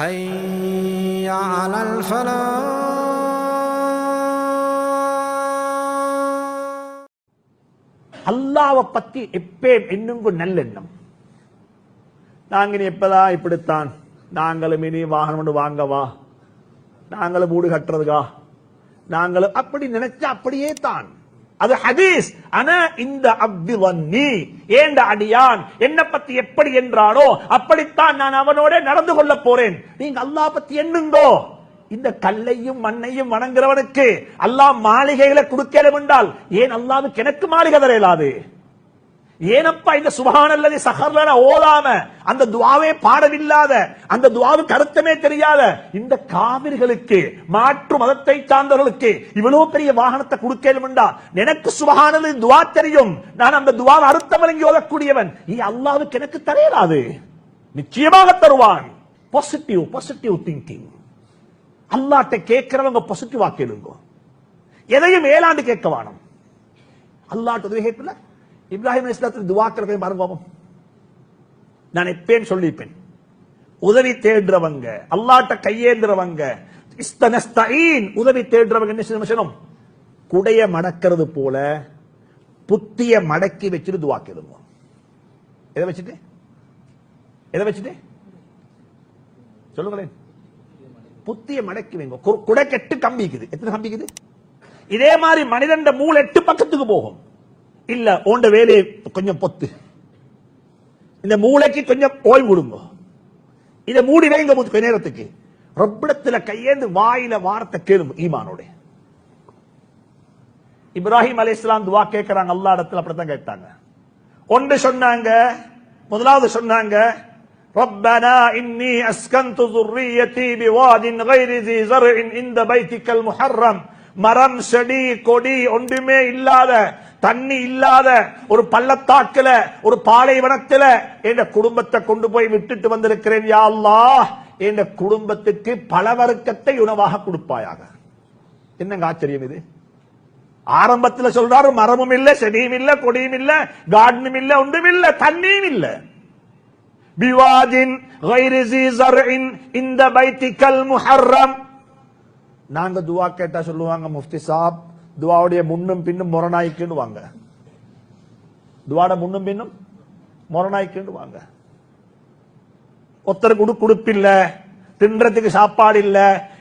حي على الفلاح அல்லாவை பத்தி எப்பயும் என்னுங்க நல்லெண்ணம் நாங்க இனி எப்பதான் இப்படித்தான் நாங்களும் இனி வாகனம் ஒன்று வாங்கவா நாங்களும் வீடு கட்டுறதுக்கா நாங்களும் அப்படி நினைச்சா அப்படியே தான் அது ஹதீஸ். ஆனா இந்த அப்துவன்னி ஏண்ட அடியான்? என்ன பத்தி எப்படி என்றானோ அப்படித்தான் நான் அவனோட நடந்து கொள்ள போறேன். நீங்க அல்லா பத்தி எண்ணுங்கோ இந்த கல்லையும் மண்ணையும் வணங்குறவனுக்கு அல்லாஹ் மாளிகைகளை கொடுக்கலும் என்றால் ஏன் அல்லாவுக்கு எனக்கு மாளிகை தர இயலாது ஏனப்பா இந்த சுபஹானல்லதி சஹர்லன ஓதாம? அந்த துவாவே பாடவில்லாத அந்த துவாவுக்கு அர்த்தமே தெரியாத இந்த காவிர்களுக்கு மாற்று மதத்தை சார்ந்தவர்களுக்கு இவ்வளவு பெரிய வாகனத்தை கொடுக்கலும் எனக்கு சுபஹானது துவா தெரியும். நான் அந்த துவாவை அர்த்தம் வழங்கி ஓதக்கூடியவன். நீ அல்லாவுக்கு எனக்கு தரையலாது நிச்சயமாக தருவான். பாசிட்டிவ் பாசிட்டிவ் திங்கிங் அல்லாட்ட கேட்கிறவங்க பாசிட்டிவா கேளுங்க எதையும் ஏலாண்டு கேட்க வேணும். அல்லாட்டு உதவி கேட்கல? இப்ராஹிம் இஸ்லாத்தில் துவாக்கள் பாருங்க பாப்போம். நான் எப்பேன் சொல்லிப்பேன். உதவி தேடுறவங்க அல்லாட்ட கையேந்துறவங்க உதவி தேடுறவங்க என்ன செய்யணும் குடைய மடக்கிறது போல புத்திய மடக்கி வச்சுட்டு துவாக்கிடுவோம் எதை வச்சுட்டு? எதை வச்சுட்டு? சொல்லுங்களேன். புத்திய மடக்கி வைங்க. கு- குடை கெட்டு கம்பிக்குது. எத்தனை கம்பிக்குது? இதே மாதிரி மனிதன் மூளை எட்டு பக்கத்துக்கு போகும். இல்ல உண்ட வேலையை கொஞ்சம் பொத்து இந்த மூளைக்கு கொஞ்சம் ஓய்வு கொடுங்க இதை மூடி வைங்க கொஞ்ச நேரத்துக்கு ரப்பிடத்துல கையேந்து வாயில வார்த்தை கேளுங்க ஈமானோட இப்ராஹிம் அலைஹிஸ்ஸலாம் துவா கேட்கறாங்க அல்லா இடத்துல அப்படித்தான் கேட்டாங்க ஒன்று சொன்னாங்க முதலாவது சொன்னாங்க ربنا إني أسكنت ذريتي بواد غير ذي زرع عند بيتك المحرم மரம் செடி கொடி ஒன்றுமே இல்லாத தண்ணி இல்லாத ஒரு பள்ளத்தாக்கில ஒரு பாலைவனத்துல என் குடும்பத்தை கொண்டு போய் விட்டுட்டு வந்திருக்கிறேன் யா என் குடும்பத்துக்கு பல வருக்கத்தை உணவாக கொடுப்பாயாக. என்னங்க ஆச்சரியம் இது? ஆரம்பத்தில் சொல்றாரு மரமும் இல்லை செடியும் இல்ல கொடியும் இல்லை கார்டனும் இல்ல ஒன்றும் இல்ல தண்ணியும் இல்ல. பிவாஜின் இந்த பைத்திக்கல் முஹர்ரம். நாங்க துவா கேட்டா சொல்லுவாங்க முஃப்தி சாப். துவாவுடைய முன்னும் பின்னும் முரணாய்க்குன்னு வாங்க துவாட முன்னும் பின்னும் முரணாய்க்குன்னு வாங்க ஒருத்தருக்கு உடு கொடுப்பில்ல தின்றதுக்கு சாப்பாடு இல்ல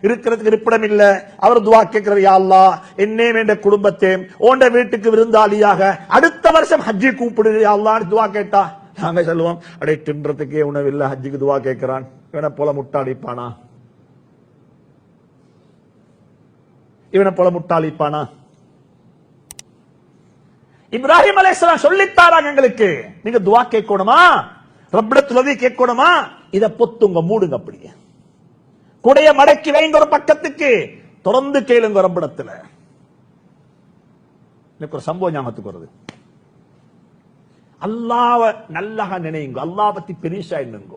இருக்கிறதுக்கு இருப்பிடம் இல்ல அவர் துவா கேட்கிறார் யாழ்லா அல்லாஹ் என்னே வேண்ட குடும்பத்தை ஓண்ட வீட்டுக்கு விருந்தாளியாக அடுத்த வருஷம் ஹஜ்ஜி கூப்பிடு யாழ்லான்னு துவா கேட்டா? நாங்க சொல்லுவோம் அடே தின்றதுக்கே உணவில்லை ஹஜ்ஜிக்கு துவா கேட்கிறான் இவனை போல முட்டாளிப்பானா? இவனை போல முட்டாளிப்பானா? இப்ராஹிம் அலைஹிஸ்ஸலாம் சொல்லித்தாராங்க எங்களுக்கு? நீங்க துவா கேட்கணுமா? ரப்பிடத்துல கேட்கணுமா? இத பொத்துங்க மூடுங்க அப்படியே. குடைய மடக்கி வைங்க ஒரு பக்கத்துக்கு. தொடர்ந்து கேளுங்க ரப்பிடத்துல. எனக்கு ஒரு சம்பவம் ஞாபகத்துக்கு வருது. அல்லாவ நல்லா நினைங்க அல்லா பத்தி பெரிசா எண்ணுங்க.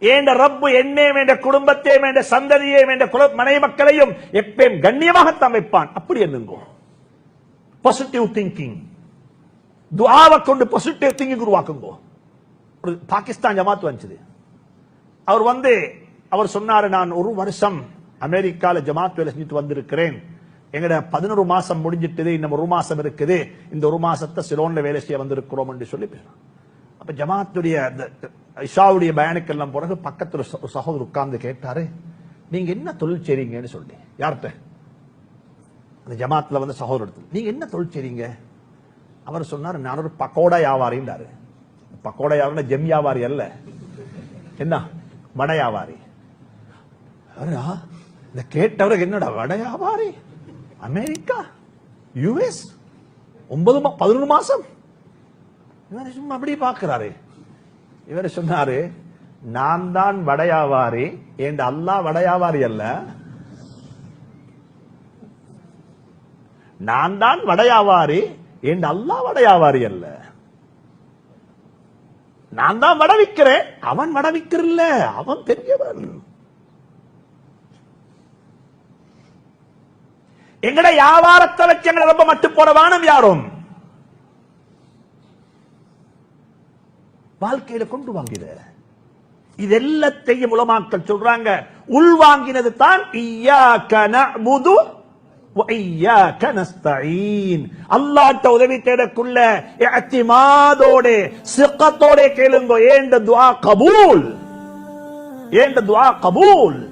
ஏண்ட ரப்பு என்னே வேண்ட குடும்பத்தை வேண்ட சந்ததியை வேண்ட குல மனை மக்களையும் எப்பயும் கண்ணியமாக வைப்பான். அப்படி எண்ணுங்க. பாசிட்டிவ் திங்கிங் துவாவை கொண்டு பாசிட்டிவ் திங்கிங் உருவாக்குங்க ஒரு பாகிஸ்தான் ஜமாத் வந்துச்சு அவர் வந்து அவர் சொன்னாரு நான் ஒரு வருஷம் அமெரிக்கால ஜமாத் வேலை செஞ்சுட்டு வந்திருக்கிறேன் எங்கட பதினோரு மாசம் முடிஞ்சிட்டது இன்னும் ஒரு மாசம் இருக்குது இந்த ஒரு மாசத்தை சிலோன்ல வேலை செய்ய வந்திருக்கிறோம் என்று சொல்லி பேசுறான் அப்ப ஜமாத்துடைய அந்த இஷாவுடைய பயனுக்கெல்லாம் பிறகு பக்கத்துல ஒரு சகோதரர் உட்கார்ந்து கேட்டாரு நீங்க என்ன தொழில் செய்றீங்கன்னு சொல்லி யார்கிட்ட அந்த ஜமாத்துல வந்து சகோதரத்தில் நீங்க என்ன தொழில் செய்றீங்க அவர் சொன்னார் நான் ஒரு பக்கோடா வியாபாரின்றாரு. பக்கோடா வியாபாரி ஜெம் வியாபாரி அல்ல. என்ன? வட வியாபாரி. அவரா, இந்த கேட்டவருக்கு என்னடா வட வியாபாரி? அமெரிக்கா? யுஎஸ் ஒன்பது மா- பதினொரு மாசம்? இவர் சும்மா அப்படி பாக்குறாரு இவர் சொன்னாரு நான் தான் வட என் அல்லாஹ் வட அல்ல. நான் தான் வட வியாபாரி என் அல்லாஹ் வட அல்ல. நான் தான் வட விக்கிறேன் அவன் வட விக்கிறல்ல அவன் பெரியவன். எங்கட வியாபாரத்தை வச்சு எங்களை ரொம்ப மட்டு போட யாரும்? வாழ்க்கையில கொண்டு வாங்கிட. இது எல்லாத்தையும் உலமாக்கள் சொல்றாங்க. உள்வாங்கினது தான் அல்லாட்ட உதவி தேடக்குள்ள இஅ்திமாதோட சிக்கத்தோட கேளுங்க. ஏண்ட துவா கபூல்? ஏண்ட துவா கபூல்?